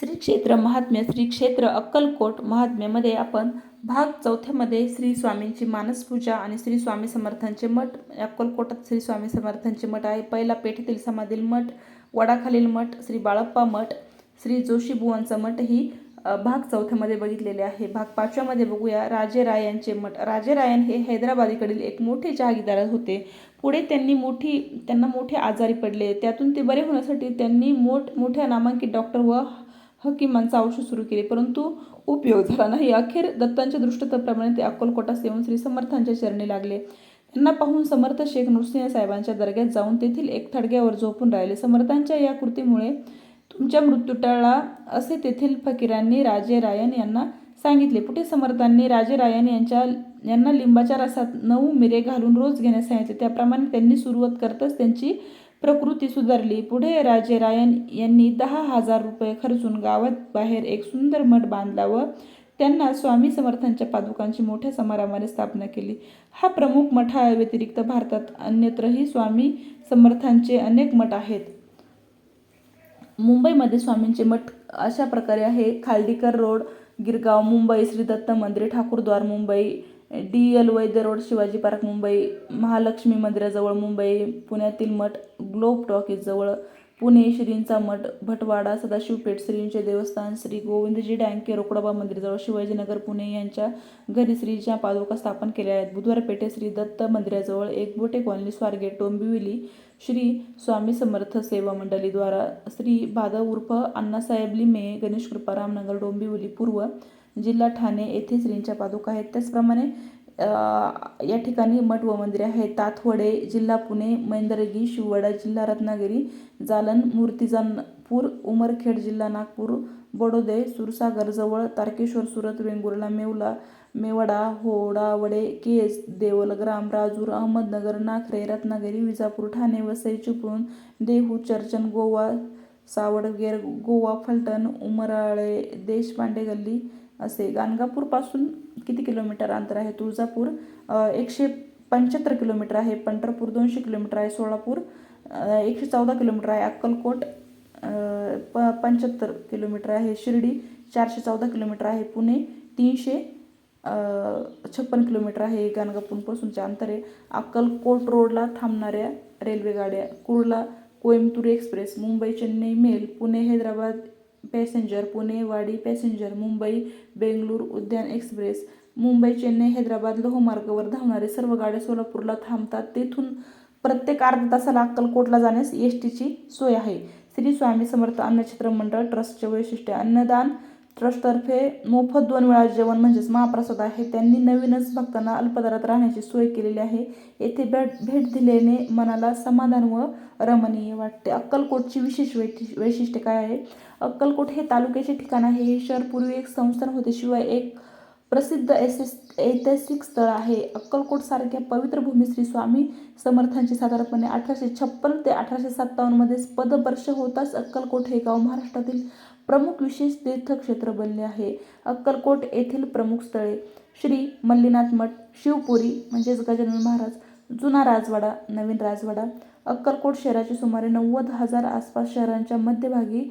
श्री क्षेत्र महात्म्य श्री क्षेत्र अक्कलकोट महात्म्यामध्ये आपण भाग चौथ्यामध्ये श्री स्वामींची मानसपूजा आणि श्री स्वामी समर्थांचे मठ अक्कलकोटात श्री स्वामी समर्थांचे मठ आहे. पहिला पेठेतील समाधील मठ वडाखालील मठ श्री बाळप्पा मठ श्री जोशीबुवांचा मठ ही भाग चौथ्यामध्ये बघितलेले आहे. भाग पाचव्यामध्ये बघूया राजे रायांचे मठ. राजे रायन हे हैदराबादीकडील एक मोठे जहागीरदार होते. पुढे त्यांनी मोठी त्यांना मोठे आजारी पडले. त्यातून ते बरे होण्यासाठी त्यांनी मोठ मोठ्या नामांकित डॉक्टर व हकीमांचा औषध सुरू केले. परंतु उपयोग झाला नाही. अखेर दत्तांच्या दृष्टतप्रमाणे ते अक्कलकोटास येऊन श्री समर्थांच्या चरणी लागले. त्यांना पाहून समर्थ शेख नृसिंह साहेबांच्या दर्ग्यात जाऊन तेथील एक थडग्यावर झोपून राहिले. समर्थांच्या या कृतीमुळे तुमच्या मृत्यू टळला असे तेथील फकीरांनी राजे रायन यांना सांगितले. पुढे समर्थांनी राजे रायन यांच्या यांना लिंबाच्या रसात नऊ मिरे घालून रोज घेण्यास सांगितले. त्याप्रमाणे त्यांनी सुरुवात करताच त्यांची प्रकृती सुधारली. पुढे राजे रायन यांनी दहा हजार रुपये खर्चून गावात बाहेर एक सुंदर मठ बांधला व त्यांना स्वामी समर्थांच्या पादुकांची मोठ्या समारंभाने स्थापना केली. हा प्रमुख मठाव्यतिरिक्त भारतात अन्यत्रही स्वामी समर्थांचे अनेक मठ आहेत. मुंबईमध्ये स्वामींचे मठ अशा प्रकारे आहे. खालदीकर रोड गिरगाव मुंबई श्री दत्त मंदिर Thakurdwar Mumbai D L Vaidya road Shivaji park Mumbai Mahalaxmi मंदिराजवळ मुंबई पुण्यातील मठ ग्लोब टॉकीजवळ पुणे श्रींचा मठ भटवाडा सदाशिवपेठ श्रींचे देवस्थान श्री गोविंदजी डँके रोकडोबा मंदिराजवळ शिवाजीनगर पुणे यांच्या घरी श्रीच्या पादुका स्थापन केल्या आहेत. बुधवार पेठे श्री दत्त मंदिराजवळ एक बोटे कॉलनी स्वारगेट डोंबिवली श्री स्वामी समर्थ सेवा मंडळीद्वारा श्री भादव उर्फ अण्णासाहेब लिमे गणेश कृपा रामनगर डोंबिवली पूर्व जिल्हा ठाणे येथे श्रींच्या पादुका आहेत. त्याचप्रमाणे या ठिकाणी मठ व मंदिरे आहेत. तातवडे जिल्हा पुणे मैंदरगी शिववाडा जिल्हा रत्नागिरी जालन मूर्तिजानपूर उमरखेड जिल्हा नागपूर बडोदे सुरसागरजवळ तारकेश्वर सुरत वेंगुर्ला मेवला मेवडा होडावडे केज देवलग्राम राजूर अहमदनगर नाखरे रत्नागिरी विजापूर ठाणे वसई चिपळूण देहू चर्चन गोवा सावडगेर गोवा फलटण उमराळे देशपांडे गल्ली असे गाणगापूरपासून किती किलोमीटर अंतर आहे? तुळजापूर एकशे पंच्याहत्तर किलोमीटर आहे. पंढरपूर दोनशे किलोमीटर आहे. सोलापूर एकशे चौदा किलोमीटर आहे. अक्कलकोट प पंच्याहत्तर किलोमीटर आहे. शिर्डी चारशे चौदा किलोमीटर आहे. पुणे तीनशे छप्पन किलोमीटर आहे. गाणगापूरपासूनचे अंतर आहे. अक्कलकोट रोडला थांबणाऱ्या रेल्वेगाड्या Kurla Coimbatore express Mumbai Chennai mail Pune Hyderabad passenger Pune Wadi passenger Mumbai Bengaluru Udyan express. Mumbai Chennai Hyderabad लोहमार्गावर धावणारे सर्व गाड्या सोलापूरला थांबतात. तेथून प्रत्येक अर्ध्या तासाला अक्कलकोटला जाण्यास एस टीची सोय आहे. श्री स्वामी समर्थ अन्नक्षेत्र मंडळ ट्रस्टचे वैशिष्ट्य अन्नदान ट्रस्टतर्फे मोफत दोन वेळा जेवण म्हणजेच महाप्रसाद आहे. त्यांनी नवीनच भक्तांना अल्पदरात राहण्याची सोय केलेली आहे. येथे भेट भेट दिल्याने मनाला समाधान व रमणीय वाटते. अक्कलकोटची विशेष वैशिष्ट्य काय आहे? अक्कलकोट हे तालुक्याचे ठिकाण आहे. हे शहर पूर्वी एक संस्थान होते. शिवाय एक प्रसिद्ध ऐतिहास ऐतिहासिक स्थळ आहे. अक्कलकोट सारख्या पवित्र भूमी श्री स्वामी समर्थांची साधारणपणे अठराशे छप्पन ते अठराशे सत्तावन्नमध्ये पदवर्ष होताच अक्कलकोट हे गाव महाराष्ट्रातील प्रमुख विशेष तीर्थक्षेत्र बनले आहे. अक्कलकोट येथील प्रमुख स्थळे श्री मल्लीनाथ मठ शिवपुरी म्हणजेच गजानन महाराज जुना राजवाडा नवीन राजवाडा अक्कलकोट शहराचे सुमारे नव्वद हजार आसपास शहरांच्या मध्यभागी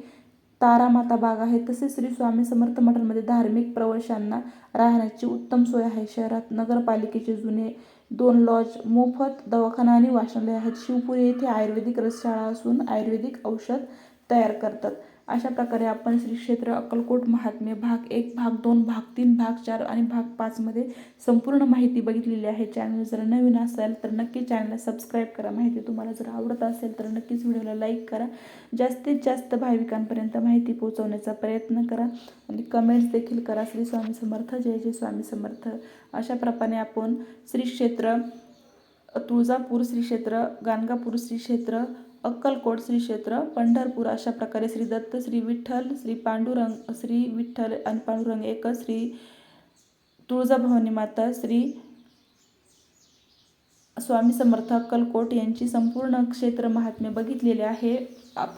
तारामाता बाग आहे. तसेच श्री स्वामी समर्थ मठांमध्ये धार्मिक प्रवाशांना राहण्याची उत्तम सोय आहे. शहरात नगरपालिकेचे जुने दोन लॉज मोफत दवाखाना आणि वाचनालय आहेत. शिवपुरी येथे आयुर्वेदिक रसशाळा असून आयुर्वेदिक औषध तयार करतात. अशा प्रकारे आपण श्री क्षेत्र अक्कलकोट महात्म्य भाग एक भाग दोन भाग तीन भाग चार आणि भाग पाचमध्ये संपूर्ण माहिती बघितलेली आहे. चॅनल जर नवीन असेल तर नक्की चॅनलला सबस्क्राईब करा. माहिती तुम्हाला जर आवडत असेल तर नक्कीच व्हिडिओला लाईक करा. जास्तीत जास्त भाविकांपर्यंत माहिती पोहोचवण्याचा प्रयत्न करा. आणि कमेंट्स देखील करा. श्री स्वामी समर्थ जय जय स्वामी समर्थ. अशा प्रकारे आपण श्री क्षेत्र तुळजापूर श्री क्षेत्र गाणगापूर श्री क्षेत्र अक्कलकोट श्री क्षेत्र पंढरपूर अशा प्रकारे श्री दत्त श्री विठ्ठल श्री पांडुरंग श्री विठ्ठल आणि पांडुरंग एकच श्री तुळजाभवानी माता श्री स्वामी समर्थ अक्कलकोट यांची संपूर्ण क्षेत्र महात्म्य बघितलेले आहे.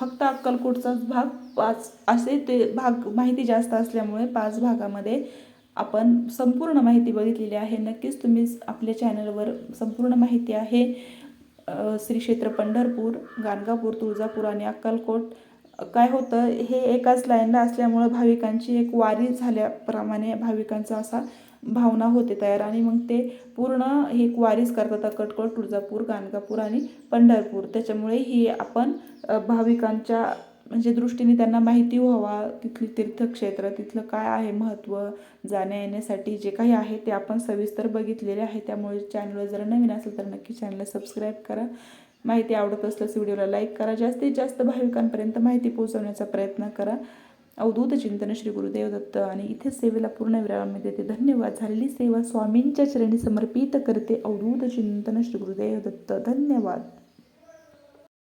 फक्त अक्कलकोटचाच भाग पाच असे ते भाग माहिती जास्त असल्यामुळे पाच भागामध्ये आपण संपूर्ण माहिती बघितलेली आहे. नक्कीच तुम्ही आपल्या चॅनलवर संपूर्ण माहिती आहे. श्री क्षेत्र पंढरपूर गाणगापूर तुळजापूर आणि अक्कलकोट. काय होतं हे एकाच लाईनला असल्यामुळं भाविकांची एक वारी झाल्याप्रमाणे भाविकांचा असा भावना होते तयार. आणि मग ते पूर्ण ही एक वारीच करतात अक्कलकोट तुळजापूर गाणगापूर आणि पंढरपूर. त्याच्यामुळे ही आपण भाविकांच्या म्हणजे दृष्टीने त्यांना माहिती व्हावा तिथली तीर्थक्षेत्र तिथलं काय आहे महत्त्व जाण्या येण्यासाठी जे काही आहे ते आपण सविस्तर बघितलेले आहे. त्यामुळे चॅनलवर जर नवीन असेल तर नक्की चॅनलला सबस्क्राईब करा. माहिती आवडत असल्यास व्हिडिओला लाईक करा. जास्तीत जास्त भाविकांपर्यंत माहिती पोहोचवण्याचा प्रयत्न करा. अवधूत चिंतन श्री गुरुदेव दत्त आणि इथे सेवेला पूर्ण विराम देते. धन्यवाद. झालेली सेवा स्वामींच्या चरणी समर्पित करते. अवधूत चिंतन श्री गुरुदेव दत्त धन्यवाद.